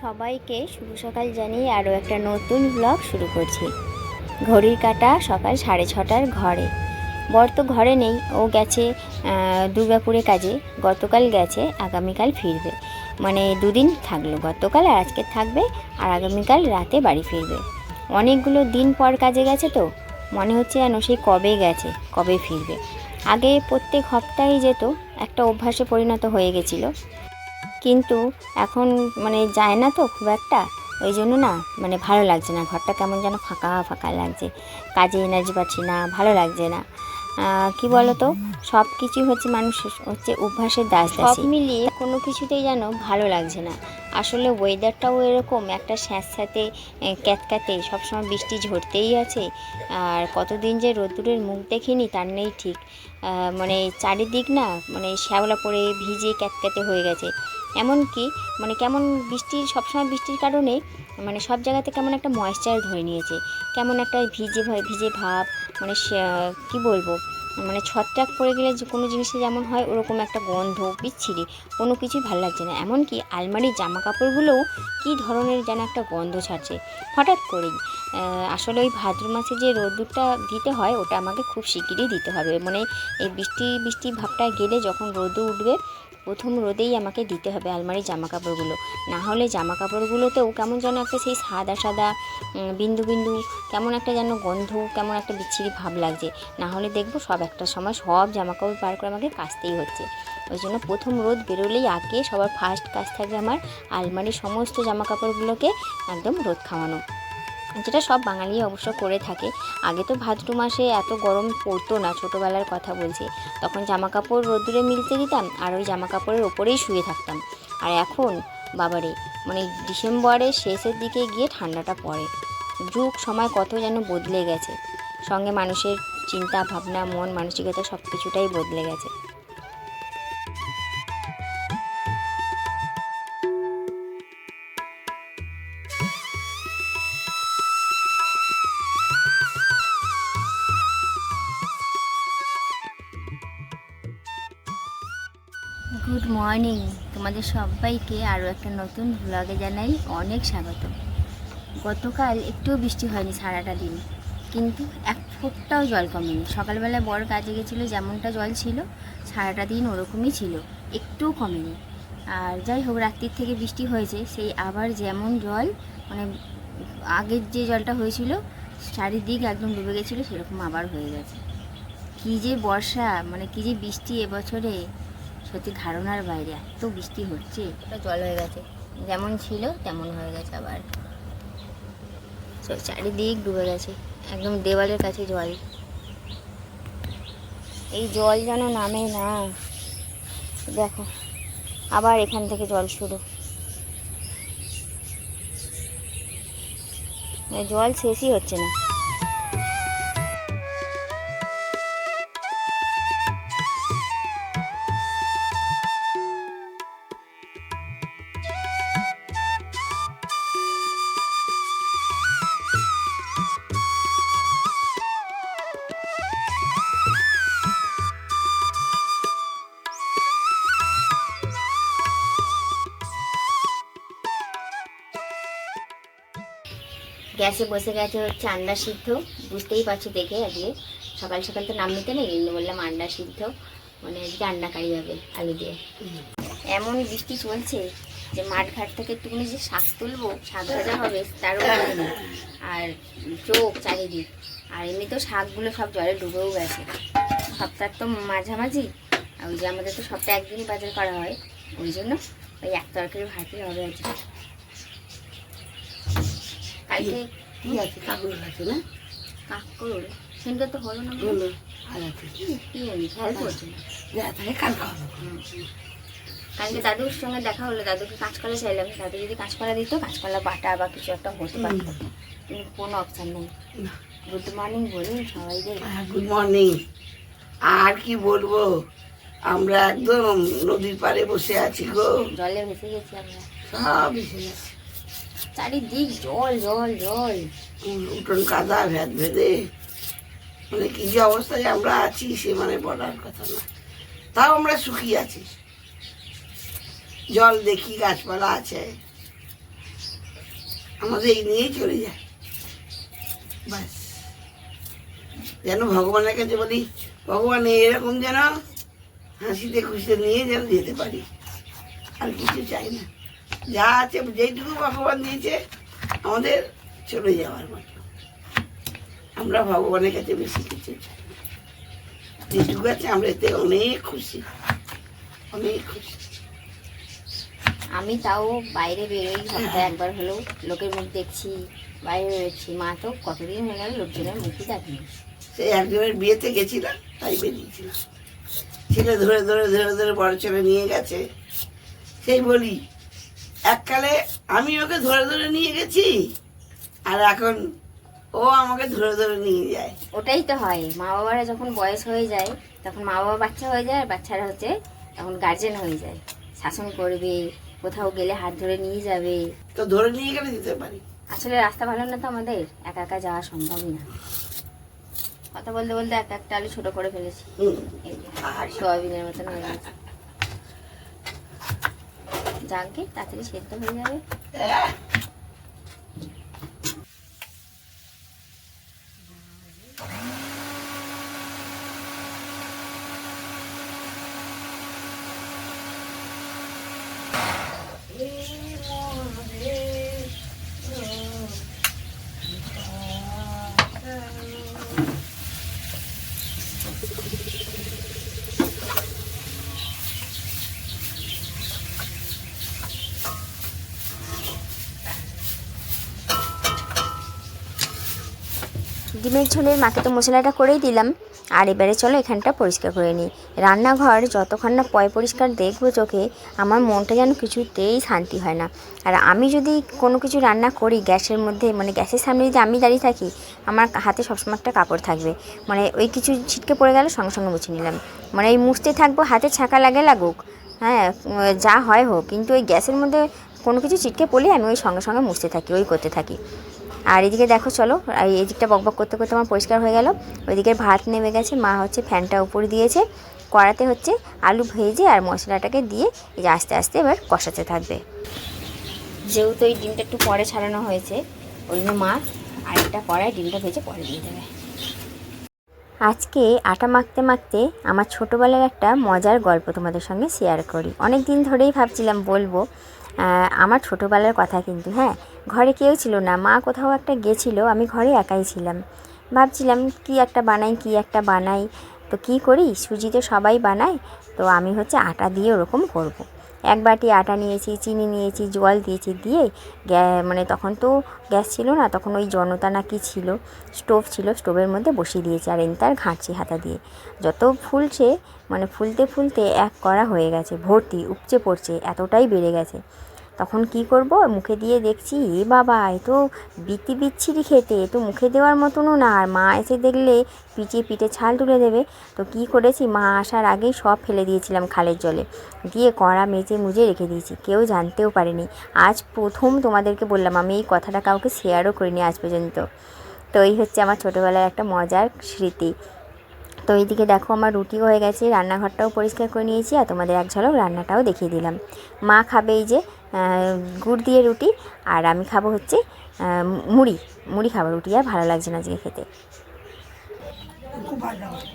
সবাইকে শুভ সকাল জানিয়ে আরও একটা নতুন ব্লগ শুরু করছি। ঘড়ির কাটা সকাল সাড়ে ছটার ঘরে। বর তো ঘরে নেই, ও গেছে দুর্গাপুরে কাজে, গতকাল গেছে, আগামীকাল ফিরবে। মানে দুদিন থাকল, গতকাল আর আজকে থাকবে, আর আগামীকাল রাতে বাড়ি ফিরবে। অনেকগুলো দিন পর কাজে গেছে তো, মনে হচ্ছে যেন সেই কবে গেছে, কবে ফিরবে। আগে প্রত্যেক সপ্তাহেই যেত, একটা অভ্যাসে পরিণত হয়ে গেছিল। কিন্তু এখন মানে যায় না তো খুব একটা, ওই জন্য না মানে ভালো লাগছে না, ঘরটা কেমন যেন ফাঁকা ফাঁকা লাগছে। কাজে এনার্জি পাচ্ছি না, ভালো লাগছে না। কি বলতো? সব কিছুই হচ্ছে মানুষ হচ্ছে অভ্যাসের দাস সব মিলিয়ে কোনো কিছুতেই যেন ভালো লাগছে না। আসলে ওয়েদারটাও এরকম, একটা স্যাঁতস্যাঁতে ক্যাতক্যাতে, সবসময় বৃষ্টি ঝরতেই আছে। আর কতদিন যে রোদ্দুরের মুখ দেখিনি, তার নেই ঠিক। মানে চারিদিক না মানে শ্যাওলা পড়ে, ভিজে ক্যাতক্যাতে হয়ে গেছে। এমনকি মানে কেমন বৃষ্টির সবসময় বৃষ্টির কারণে মানে সব জায়গাতে কেমন একটা ময়েশ্চার ধরে নিয়েছে, কেমন একটা ভিজে ভিজে ভাব মানে কি বলব? মানে ছত্রাক পড়ে গেলে যে কোনো জিনিসে যেমন হয়, ওরকম একটা গন্ধ, বিচ্ছিরি, কোনো কিছুই ভালো লাগছে না। এমনকি আলমারির জামা কাপড়গুলোও কী ধরনের যেন একটা গন্ধ ছাড়ছে। হঠাৎ করেই আসলে ওই ভাদ্র মাসে যে রোদ্দুরটা দিতে হয়, ওটা আমাকে খুব শিগগিরই দিতে হবে। মানে এই বৃষ্টি বৃষ্টি ভাবটা গেলে যখন রোদও উঠবে প্রথম রোদেই আমাকে দিতে হবে আলমারির জামা কাপড়গুলো না হলে জামা কাপড়গুলোতেও কেমন যেন একটা সেই সাদা সাদা বিন্দু বিন্দু, কেমন একটা যেন গন্ধ, কেমন একটা বিচ্ছিরি ভাব লাগছে। না হলে দেখব সব একটা সময় সব জামা কাপড় পার করে আমাকে কাচতেই হচ্ছে। ওই জন্য প্রথম রোদ বেরোলেই আগে সবার ফার্স্ট কাজ থাকবে আমার আলমারির সমস্ত জামা কাপড়গুলোকে একদম রোদ খাওয়ানো। যেটা সব বাঙালি অবশ্য করে থাকে। আগে তো ভাদ্র মাসে এত গরম পড়তো না, ছোটোবেলার কথা বলছি। তখন জামা কাপড় রোদ্দুরে মিলতে দিতাম আর ওই জামা কাপড়ের ওপরেই শুয়ে থাকতাম। আর এখন, বাবারে মানে ডিসেম্বরের শেষের দিকে গিয়ে ঠান্ডাটা পড়ে। যুগ, সময় কত যেন বদলে গেছে। সঙ্গে মানুষের চিন্তা ভাবনা মন, মানসিকতা সব কিছুটাই বদলে গেছে। গুড মর্নিং তোমাদের সবাইকে আরও একটা নতুন ব্লগে জানাই অনেক স্বাগত। গতকাল একটুও বৃষ্টি হয়নি সারাটা দিন, কিন্তু এক ফোঁটটাও জল কমেনি। সকালবেলা বড় কাজে গেছিল, যেমনটা জল ছিল, সারাটা দিন ওরকমই ছিল একটুও কমেনি। আর যাই হোক, রাত্রির থেকে বৃষ্টি হয়েছে, সেই আবার যেমন জল মানে আগের যে জলটা হয়েছিল, চারিদিক একদম ডুবে গেছিল, সেরকম আবার হয়ে গেছে। কী যে বর্ষা মানে কী যে বৃষ্টি এবছরে সত্যি ধারণার বাইরে এত বৃষ্টি হচ্ছে জল হয়ে গেছে। যেমন ছিল, তেমন হয়ে গেছে আবার। চারিদিক ডুবে গেছে, একদম দেওয়ালের কাছে জল। এই জল যেন নামে না। দেখো, আবার এখান থেকে জল শুরু। মানে জল শেষই হচ্ছে না। গ্যাসে বসে গেছে হচ্ছে আন্ডা সিদ্ধ। বুঝতেই পারছ দেখে আজকে সকাল সকাল তো নাম নিতে নেই বললাম আন্ডা সিদ্ধ। মানে আজকে আন্ডা কারি হবে, আলু দিয়ে। এমন বৃষ্টি চলছে যে মাঠ ঘাট থেকে তুমি যে শাক তুলবো, শাক ভাজা হবে, তারও মানে আর চোখ চারিদিক। আর এমনিতেও শাকগুলো সব জলে ডুবেও গেছে। সপ্তাহ তো মাঝামাঝি, আর ওই যে আমাদের তো সপ্তাহে একদিনই বাজার করা হয়। ওই জন্য ওই এক তরকারি ভাতই হবে আজকে। কি আছে। আছে না? সেটা তো হলো না। হলো আর আছে। কি করছে না তাহলে হবে কালকে দাদুর সঙ্গে দেখা হলো দাদুকে কাঁচকলা চাইলাম। দাদু যদি কাঁচকলা দিত কাঁচকলা বাটা বা কিছু একটা হতে পারতো। কিন্তু কোনো অপশান নেই। গুড মর্নিং বলুন সবাইকে গুড মর্নিং আর কি বলব? আমরা একদম নদীর পাড়ে বসে আছি গো। জলে ভেসে গেছি আমরা। সব এসে গেছে। চারিদিক জল জল জল। উঠোন কাদা, ভেদ ভেদে। মানে কি যে অবস্থায় আমরা আছি, সে মানে বলার কথা না। তাও আমরা সুখী আছি। জল দেখি, গাছপালা আছে। আমাদের এই নিয়েই চলে যায়। বাস যেন ভগবানের কাছে বলি, ভগবান এরকম যেন হাসিতে খুশিতে নিয়ে যেন যেতে পারি। আর কিছু চাই না। যা আছে যেইটুকু ভগবান দিয়েছে আমাদের চলে যাওয়ার মতো। আমরা ভগবানের কাছে বেশি কিছু চাই যেটুকু আছে আমরা এতে অনেক খুশি। অনেক খুশি। আমি তাও বাইরে বেরোই সপ্তাহে একবার হলেও লোকের মুখ দেখছি বাইরে বেরোচ্ছি মা তো কতদিন হয়ে গেল লোকজনের মুখই দেখেনি। সেই একজনের বিয়েতে গেছিলাম তাই বেরিয়েছিলাম। ছেলে ধরে ধরে ধরে ধরে বড় ছেলে নিয়ে গেছে। সেই বলি এককালে আমি ওকে ধরে ধরে নিয়ে গেছি আর এখন ও আমাকে ধরে ধরে নিয়ে যায়। ওটাই তো হয় মা বাবারা যখন বয়স হয়ে যায় তখন মা বাবা বাচ্চা হয়ে যায় আর বাচ্চারা হচ্ছে তখন গার্জেন হয়ে যায়। শাসন করবে কোথাও গেলে হাত ধরে নিয়ে যাবে। তো ধরে নিয়ে গেলে দিতে পারি? আসলে রাস্তা ভালো না তো আমাদের একা একা যাওয়া সম্ভবই না। কথা বলতে বলতে এক একটা আলু ছোট করে ফেলেছি। আর সোয়াবিনের মতন হয়ে গেছে। যাকে তাড়াতাড়ি সেদ্ধ হয়ে যাবে। ডিমের ঝোলের মাকে তো মশলাটা করেই দিলাম। আর এবারে চলো এখানটা পরিষ্কার করে নিই। রান্নাঘর যতক্ষণ না পয় পরিষ্কার দেখব চোখে, আমার মনটা যেন কিছুতেই শান্তি হয় না। আর আমি যদি কোনো কিছু রান্না করি গ্যাসের মধ্যে মানে গ্যাসের সামনে যদি আমি দাঁড়িয়ে থাকি, আমার হাতে সবসময় একটা কাপড় থাকবে। মানে ওই কিছু ছিটকে পড়ে গেলে, সঙ্গে সঙ্গে মুছে নিলাম। মানে এই মুছতে থাকব, হাতে ছাকা লাগে লাগুক। হ্যাঁ যা হয় হোক। কিন্তু ওই গ্যাসের মধ্যে কোনো কিছু ছিটকে পড়লে আমি ওই সঙ্গে সঙ্গে মুছতে থাকি, ওই করতে থাকি। আর এদিকে দেখো, চলো, এই দিকটা বকবক করতে করতে আমার পরিষ্কার হয়ে গেল। ওইদিকে ভাত নেমে গেছে, মা হচ্ছে ফ্যানটা উপরে দিয়েছে। কড়াতে হচ্ছে আলু ভেজে আর মশলাটাকে দিয়ে এই যে আস্তে আস্তে এবার কষাতে থাকবে। যেহেতু এই ডিমটা একটু পরে ছাড়ানো হয়েছে, ওই জন্য মা আরেকটা কড়াই ডিমটা ভেজে পরে দিয়ে দেবে। আজকে আটা মাখতে মাখতে আমার ছোটোবেলার একটা মজার গল্প তোমাদের সঙ্গে শেয়ার করি। অনেক দিন ধরেই ভাবছিলাম বলব আমার ছোটোবেলার কথা কিন্তু হ্যাঁ? ঘরে কেউ ছিল না, মা কোথাও একটা গেছিল, আমি ঘরে একাই ছিলাম। ভাবছিলাম, কি একটা বানাই, কি একটা বানাই? তো কি করি? সুজি তো সবাই বানায়, তো আমি হচ্ছে আটা দিয়ে ওরকম করব। এক বাটি আটা নিয়েছি, চিনি নিয়েছি, জল দিয়েছি, দিয়ে মানে তখন তো গ্যাস ছিল না, তখন ওই জনতা নাকি ছিল, স্টোভ ছিল, স্টোভের মধ্যে বসিয়ে দিয়েছি, আর এনতার ঘাঁটছি হাতা দিয়ে। যত ফুলছে মানে ফুলতে ফুলতে এক করা হয়ে গেছে, ভর্তি, উপচে পড়ছে, এতটাই বেড়ে গেছে। তখন কি করব? মুখে দিয়ে দেখছি, এ বাবা, এ তো বিতি বিচ্ছিরি খেতে, এ তো মুখে দেওয়ার মতনও না। আর মা এসে দেখলে পিটিয়ে পিঠে ছাল তুলে দেবে। তো কি করেছি? মা আসার আগেই সব ফেলে দিয়েছিলাম খালের জলে। দিয়ে কড়া মেজে মুজে রেখে দিয়েছি। কেউ জানতেও পারেনি। আজ প্রথম তোমাদেরকে বললাম, আমি এই কথাটা কাউকে শেয়ারও করিনি আজ পর্যন্ত। তো এই হচ্ছে আমার ছোটোবেলার একটা মজার স্মৃতি। তো এইদিকে দেখো আমার রুটি হয়ে গেছে রান্নাঘরটাও পরিষ্কার করে নিয়েছি আর তোমাদের এক ঝলক রান্নাটাও দেখিয়ে দিলাম। মা খাবে এই যে গুড় দিয়ে রুটি আর আমি খাব হচ্ছে মুড়ি। মুড়ি খাব রুটি আর ভালো লাগছে না আজকে খেতে।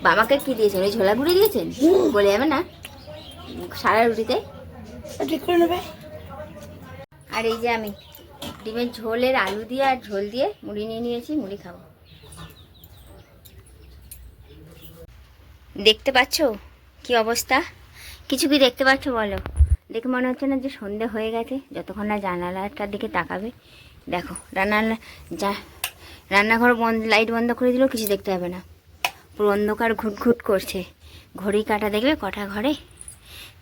বাবাকে কি দিয়েছেন? ওই ঝোলা গুঁড়ি দিয়েছেন? বলে যাবে না? সারা রুটিতে? ঠিক করে নেবে। আর এই যে আমি ডিমের ঝোলের আলু দিয়ে আর ঝোল দিয়ে মুড়ি নিয়ে নিয়েছি মুড়ি খাব। দেখতে পাচ্ছ? কি অবস্থা? কিছু কি দেখতে পাচ্ছ বলো? দেখে মনে হচ্ছে না যে সন্ধে হয়ে গেছে। যতক্ষণ না জানালাটার দিকে তাকাবে। দেখো রান্না যা, রান্নাঘর বন্ধ, লাইট বন্ধ করে দিলেও কিছু দেখতে হবে না। পুরো অন্ধকার ঘুটঘুট করছে। ঘড়ি কাটা দেখবে কটা ঘরে?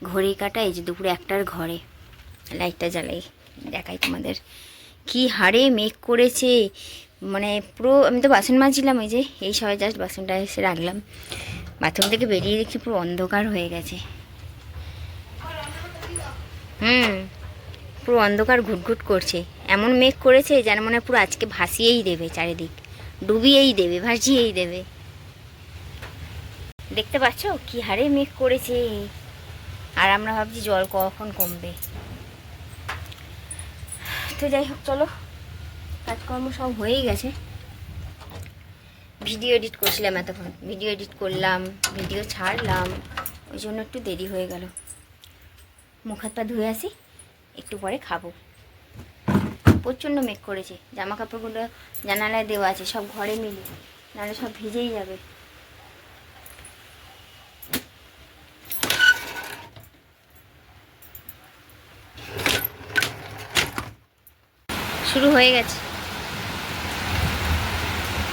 ঘড়ি কাটা, এই যে দুপুরে একটার ঘরে। লাইটটা জ্বালাই, দেখাই তোমাদের। কি হারে মেঘ করেছে। মানে পুরো, আমি তো বাসন মাজছিলাম ওই যে, এই সবাই জাস্ট বাসনটা এসে রাখলাম। বাথরুম থেকে বেরিয়ে দেখছি পুরো অন্ধকার হয়ে গেছে। হুম, পুরো অন্ধকার ঘুটঘুট করছে। এমন মেঘ করেছে যেন মনে পুরো আজকে ভাসিয়েই দেবে চারিদিক, ডুবিয়েই দেবে, ভাসিয়েই দেবে। দেখতে পাচ্ছ কি হারে মেঘ করেছে। আর আমরা ভাবছি জল কখন কমবে। তো যাই হোক, চলো, কাজকর্ম সব হয়েই গেছে। ভিডিও এডিট করছিলাম এতক্ষণ। ভিডিও এডিট করলাম, ভিডিও ছাড়লাম, ওই জন্য একটু দেরি হয়ে গেল। মুখ হাত পা ধুয়ে আসি, একটু পরে খাব। প্রচণ্ড মেঘ করেছে জামা কাপড়গুলো জানালায় দেওয়া আছে, সব ঘরে মিলে, নাহলে সব ভিজেই যাবে। শুরু হয়ে গেছে।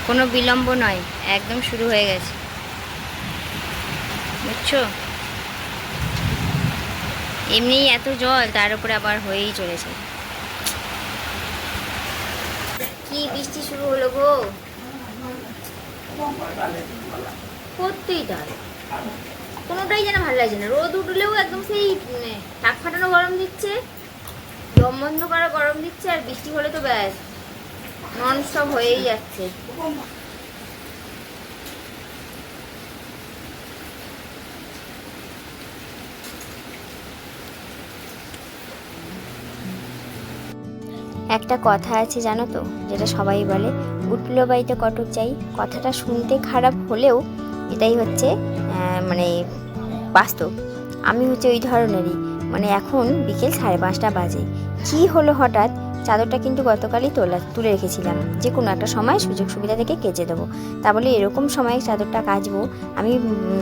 কোনো বিলম্ব নয় একদম শুরু হয়ে গেছে। বুঝছ? এমনিই এত জল তার উপরে আবার হয়েই চলেছে। কি বৃষ্টি শুরু হলো গো? সত্যিই তাই কোনোটাই যেন ভালো লাগছে না। রোদ উঠলেও একদম সেই মানে, টাক ফাটানো গরম দিচ্ছে দম বন্ধ করা গরম দিচ্ছে আর বৃষ্টি হলে তো ব্যাস। নন স্টপ হয়েই যাচ্ছে। একটা কথা আছে জানো তো, যেটা সবাই বলে, উঠল বাড়িতে কটক চাই কথাটা শুনতে খারাপ হলেও এটাই হচ্ছে মানে বাস্তব। আমি হচ্ছে ওই ধরনেরই মানে এখন বিকেল সাড়ে পাঁচটা বাজে। কি হলো হঠাৎ? চাদরটা কিন্তু গতকালই তোলা তুলে রেখেছিলাম। যে কোনো একটা সময় সুযোগ সুবিধা থেকে কেচে দেবো। তা বলে এরকম সময় চাদরটা কাচবো, আমি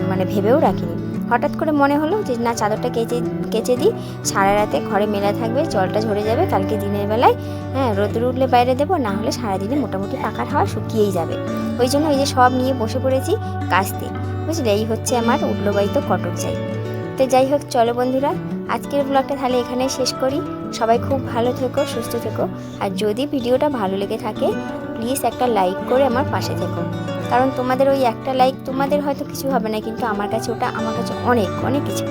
মানে ভেবেও রাখিনি। হঠাৎ করে মনে হলো যে, না, চাদরটা কেচে কেচে দিই। সারা রাতে ঘরে মেলা থাকবে, জলটা ঝরে যাবে, কালকে দিনের বেলায় হ্যাঁ রোদ্র উঠলে বাইরে দেবো, না হলে সারাদিনে মোটামুটি পাকার হাওয়া শুকিয়েই যাবে। ওই জন্য ওই যে সব নিয়ে বসে পড়েছি কাচতে। বুঝলে, এই হচ্ছে আমার উঠল বাড়িতে কটক চাই তো যাই হোক, চলো বন্ধুরা, আজকের ব্লগটা তাহলে এখানে শেষ করি। সবাই খুব ভালো থেকো, সুস্থ থেকো। আর যদি ভিডিওটা ভালো লেগে থাকে প্লিজ একটা লাইক করে আমার পাশে থেকো। কারণ তোমাদের ওই একটা লাইক তোমাদের হয়তো কিছু হবে না, কিন্তু আমার কাছে ওটা আমার কাছে অনেক অনেক কিছু।